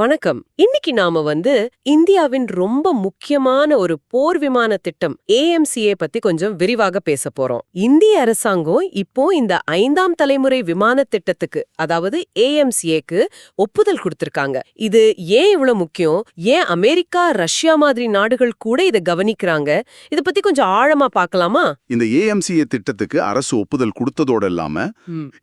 வணக்கம். இன்னைக்கு நாம வந்து இந்தியாவின் ரொம்ப முக்கியமான ஒரு போர் விமான திட்டம் ஏஎம்சிஏ பத்தி கொஞ்சம் விரிவாக பேச போறோம். இந்திய அரசாங்கம் இப்போ இந்த ஐந்தாம் தலைமுறை விமான திட்டத்துக்கு அதாவது ஏஎம்சிஏக்கு ஒப்புதல் கொடுத்திருக்காங்க. இது ஏன் இவ்வளவு முக்கியம்? ஏன் அமெரிக்கா ரஷ்யா மாதிரி நாடுகள் கூட இதை கவனிக்கிறாங்க? இத பத்தி கொஞ்சம் ஆழமா பார்க்கலாமா? இந்த ஏஎம்சிஏ திட்டத்துக்கு அரசு ஒப்புதல் கொடுத்ததோட இல்லாம.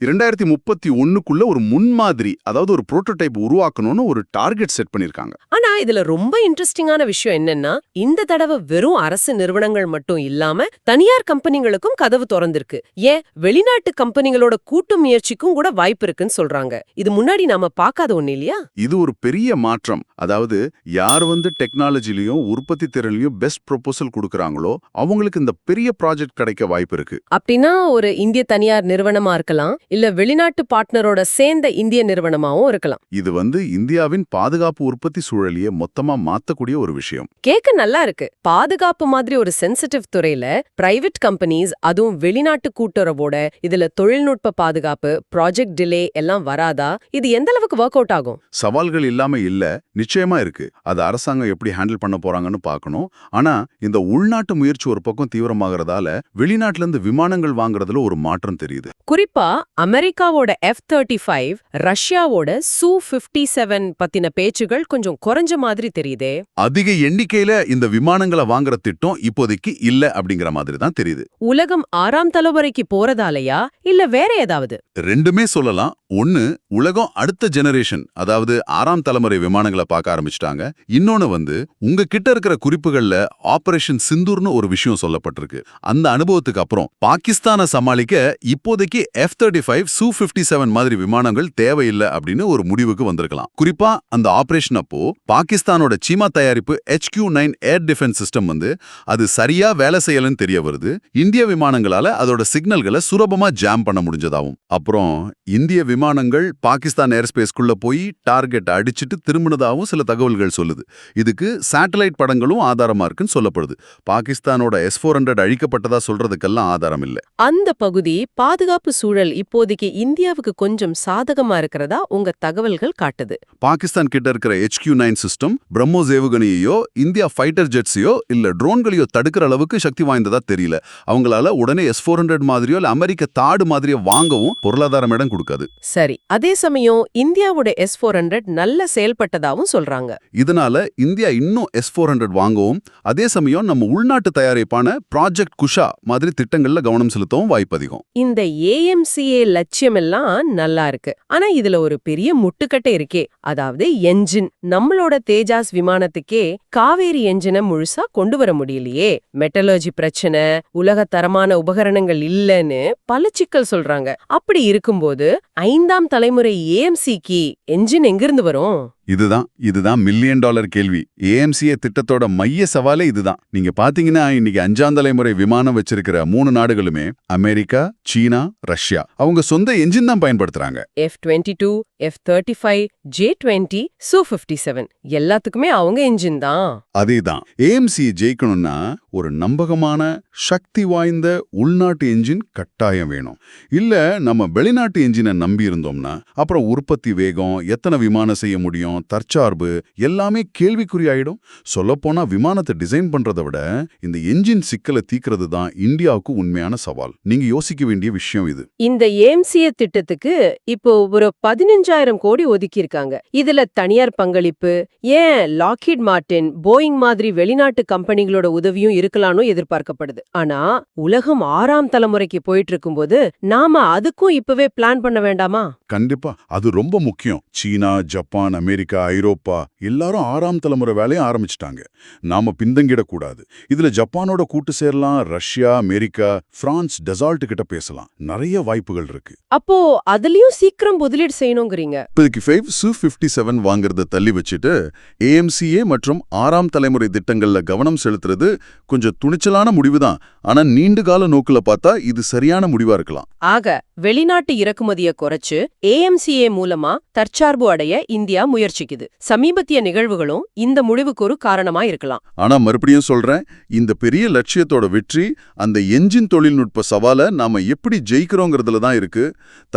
இரண்டாயிரத்தி முப்பத்தி ஒண்ணுக்குள்ள ஒரு முன்மாதிரி அதாவது ஒரு புரோட்டோடைப் உருவாக்கணும்னு ஒரு டார்கெட் செட் பண்ணிருக்காங்க. ஆனா இதுல ரொம்ப இன்ட்ரெஸ்டிங்கான விஷயம் என்னன்னா இந்த தடவை வெறும் அரசு நிறுவனங்கள் மட்டும் இல்லாம தனியார் கம்பெனிகளுக்கும் கதவு திறந்திருக்கு. ஏன்? வெளிநாட்டு கம்பெனிகளோட கூட்டு முயற்சிக்கும் கூட வாய்ப்பு இருக்குன்னு சொல்றாங்க. இது முன்னாடி நாம பார்க்காத ஒண்ணு இல்லையா? இது ஒரு பெரிய மாற்றம். அதாவது யார் வந்து டெக்னாலஜிலையும் உற்பத்தி திறன்லயும் பெஸ்ட் ப்ரொபோசல் கொடுக்கறாங்களோ அவங்களுக்கு இந்த பெரிய ப்ராஜெக்ட் கிடைக்க வாய்ப்பு இருக்கு. அப்படின்னா ஒரு இந்திய தனியார் நிறுவனமா இருக்கலாம் இல்ல வெளிநாட்டு பார்ட்னரோட சேர்ந்த இந்திய நிறுவனமாவும் இருக்கலாம். இது வந்து இந்தியாவின் பாதுகாப்பு உற்பத்தி சூழலையே மொத்தமா மாத்தக்கூடிய ஒரு விஷயம். கேட்க நல்லா இருக்கு. பாதுகாப்பு மாதிரி ஒரு சென்சிட்டிவ் துறையில பிரைவேட் கம்பெனிஸ் அதுவும் வெளிநாட்டு கூட்டுறவோட இதுல தொழில்நுட்ப பாதுகாப்பு ப்ராஜெக்ட் டிலே எல்லாம் வராதா? இது எந்த அளவுக்கு ஒர்க் அவுட் ஆகும்? சவால்கள் இல்லாம இல்ல நிச்சயமா இருக்கு. அது அரசாங்கம் எப்படி ஹேண்டில் பண்ண போறாங்கன்னு பார்க்கணும் ஆனா இந்த உள்நாட்டு முயற்சி ஒரு பக்கம் தீவிரமாகறதால வெளிநாட்டுல இருந்து விமானங்கள் வாங்குறதுல ஒரு மாற்றம் தெரியுது. குறிப்பா அமெரிக்காவோட எஃப் தேர்ட்டி ஃபைவ் ரஷ்யாவோட சூ பிப்டி செவன் பத்தின பேச்சுகள் கொஞ்சம் குறைஞ்ச மாதிரி தெரியுதே. அதிக எண்ணிக்கையில இந்த விமானங்களை வாங்குற திட்டம் இப்போதைக்கு இல்ல அப்படிங்கிற மாதிரி தான் தெரியுது. உலகம் ஆறாம் தலைமுறைக்கு போறதாலயா? இல்ல வேற ஏதாவது? ரெண்டுமே சொல்லலாம். ஒன்னு உலகம் அடுத்த ஜெனரேஷன் அதாவது ஆறாம் தலைமுறை விமானங்களை பார்க்க ஆரம்பிச்சிட்டாங்க. இன்னொன்னு வந்து உங்க கிட்ட இருக்கிற குறிப்புகள்ல ஆபரேஷன் சிந்தூர்னு ஒரு விஷயம் சொல்லப்பட்டிருக்கு. அந்த அனுபவத்துக்கு அப்புறம் பாகிஸ்தானை சமாளிக்க இப்போதைக்கு F thirty five Su fifty seven மாதிரி விமானங்கள் தேவையில்லை அப்படின்னு ஒரு முடிவுக்கு வந்திருக்கலாம். குறிப்பா அந்த ஆபரேஷன் அப்போ பாகிஸ்தானோட சீமா தயாரிப்பு HQ9 nine air defence system வந்து அது சரியா வேலை செய்யலன்னு தெரிய வருது. இந்திய விமானங்களால அதோட சிக்னல்களை சுலபமா ஜாம் பண்ண முடிஞ்சதாவும். அப்புறம் இந்திய விமானங்கள் பாகிஸ்தான் ஏர்ஸ்பேஸ்க்குள்ள போய் டார்கெட் அடிச்சிட்டு திரும்பினதாவும் சில தகவல்கள் சொல்லுது. இதுக்கு சேட்டலைட் படங்களும் ஆதாரமா இருக்குன்னு சொல்லப்படுது. பாகிஸ்தானோட எஸ் ஃபோர் ஹண்ட்ரட் அழிக்கப்பட்டதா சொல்றதுக்கெல்லாம் ஆதாரம் இல்ல. அந்த பகுதி பாதுகாப்பு சூழல் இப்போதைக்கு இந்தியாவுக்கு கொஞ்சம் சாதகமா இருக்கிறதா உங்க தகவல்கள் காட்டுது. பாகிஸ்தான் கிட்ட இருக்கிற HQ9 நைன் சிஸ்டம் பிரம்மோஸ் ஏவுகணையையோ இந்தியா ஃபைட்டர் ஜெட்ஸையோ இல்ல ட்ரோன்களையோ தடுக்கிற அளவுக்கு சக்தி வாய்ந்ததா தெரியல. அவங்களால உடனே எஸ் ஃபோர் ஹண்ட்ரட் மாதிரியோ இல்ல அமெரிக்க தாடு மாதிரியோ வாங்கவும் பொருளாதாரம் இடம் கொடுக்காது. சரி அதே சமயம் இந்தியாவோட எஸ் ஃபோர் ஹண்ட்ரட் நல்ல செயல்பட்டதாவும் சொல்றாங்க. இதனால இந்தியா இன்னும் எஸ் ஃபோர் ஹண்ட்ரட் வாங்கவும் அதே சமயம் நம்ம உள்நாட்டு தயாரிப்பான ப்ராஜெக்ட் குஷா மாதிரி திட்டங்கள்ல கவனம் செலுத்தவும் வாய்ப்பு அதிகம். இந்த ஏஎம்சிஏ லட்சியம் எல்லாம் நல்லா இருக்கு. ஆனா இதுல ஒரு பெரிய முட்டுக்கட்டை இருக்கே. அதாவது என்ஜின் நம்மளோட தேஜாஸ் விமானத்துக்கே காவேரி என்ஜினை முழுசா கொண்டு வர முடியலையே. மெட்டலர்ஜி பிரச்சனை உலக தரமான உபகரணங்கள் இல்லைன்னு பல சிக்கல் சொல்றாங்க. அப்படி இருக்கும்போது ஐந்தாம் தலைமுறை ஏஎம்சிக்கு என்ஜின் எங்கிருந்து வரும்? இதுதான் இதுதான் மில்லியன் டாலர் கேள்வி. ஏஎம்சிஏ திட்டத்தோட மைய சவாலே இதுதான். நீங்க பாத்தீங்கன்னா இன்னைக்கு அஞ்சாம் தலைமுறை விமானம் வச்சிருக்கிற மூணு நாடுகளுமே அமெரிக்கா சீனா ரஷ்யா. அவங்க சொந்த என்ஜின் தான் பயன்படுத்துறாங்க. F twenty two F thirty five J twenty Su fifty seven எல்லாத்துக்குமே அவங்க என்ஜின் தான். அதேதான். ஏஎம்சி ஜெயிக்கணும்னா ஒரு நம்பகமான சக்தி வாய்ந்த உள்நாட்டு என்ஜின் கட்டாயம் வேணும். இல்ல நம்ம வெளிநாட்டு என்ஜினை நம்பி இருந்தோம்னா அப்புறம் உற்பத்தி வேகம் எத்தனை விமானம் செய்ய முடியும் தற்சார்பு எல்லாமே கேள்விக்குறியாயிடும் சொல்லப்போனால் விமானத்தை டிசைன் பண்றதை விட இந்த என்ஜின் சிக்கலை தீக்கிறது தான் இந்தியாவுக்கு உண்மையான சவால். நீங்க யோசிக்க வேண்டிய விஷயம் இது. இந்த ஏம்சிய திட்டத்துக்கு இப்போ ஒரு பதினஞ்சாயிரம் கோடி ஒதுக்கியிருக்காங்க. இதுல தனியார் பங்களிப்பு ஏன் லாக்ஹிட் மார்டின் போயிங் மாதிரி வெளிநாட்டு கம்பெனிகளோட உதவியும் இருக்கலாம்னு எதிர்பார்க்கப்படுது. ஆனா உலகம் ஆறாம் தலைமுறைக்கு போயிட்டு இருக்கும்போது நாம அதுக்கும் இப்பவே பிளான் பண்ண வேண்டாமா? கண்டிப்பா. அது ரொம்ப முக்கியம். சீனா ஜப்பான் அமெரிக்கா ஐரோப்பா எல்லாரும் ஆறாம் தலைமுறை வேலையை ஆரம்பிச்சிட்டாங்க. நாம பின்தங்கிடக்கூடாது. இதுல ஜப்பானோட கூட்டு சேரலாம் ரஷ்யா அமெரிக்கா பிரான்ஸ் டெசால்ட் கிட்ட பேசலாம். நிறைய வாய்ப்புகள் இருக்கு. அப்போ அதுலயும் சீக்கிரம் முதலீடு செய்யணுங்கிறீங்க. இப்போதைக்கு ஃபைவ் சு ஃபிஃப்டி செவன் வாங்குறத தள்ளி வச்சுட்டு ஏஎம்சிஏ மற்றும் ஆறாம் தலைமுறை திட்டங்கள்ல கவனம் செலுத்துறது கொஞ்சம் துணிச்சலான முடிவு தான் ஆனா நீண்ட கால நோக்குல பார்த்தா இது சரியான முடிவா இருக்கலாம். ஆக வெளிநாட்டு இறக்குமதிய குறைச்சு ஏஎம்சிஏ மூலமா தற்சார்பு அடைய இந்தியா முயற்சிக்குது. சமீபத்திய நிகழ்வுகளும் இந்த முடிவுக்கு ஒரு காரணமா இருக்கலாம். ஆனா மறுபடியும் சொல்றேன் இந்த பெரிய லட்சியத்தோட வெற்றி அந்த என்ஜின் தொழில்நுட்ப சவாலை நாம எப்படி ஜெயிக்கிறோங்கிறதுல தான் இருக்கு.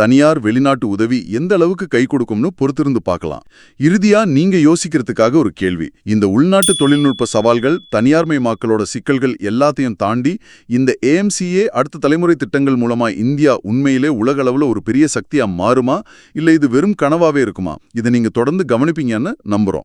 தனியார் வெளிநாட்டு உதவி எந்த அளவுக்கு கை கொடுக்கும்னு பொறுத்திருந்து பார்க்கலாம். இறுதியா நீங்க யோசிக்கிறதுக்காக ஒரு கேள்வி. இந்த உள்நாட்டு தொழில்நுட்ப சவால்கள் தனியார்மயமாக்கலோட சிக்கல்கள் எல்லாத்தையும் தாண்டி இந்த ஏஎம்சிஏ அடுத்த தலைமுறை திட்டங்கள் மூலமா இந்தியா உண்மையிலே உலகளவில் ஒரு பெரிய சக்தியா மாறுமா? இல்லை இது வெறும் கனவாவே இருக்குமா? இதை நீங்க தொடர்ந்து கவனிப்பீங்கன்னு நம்புறோம்.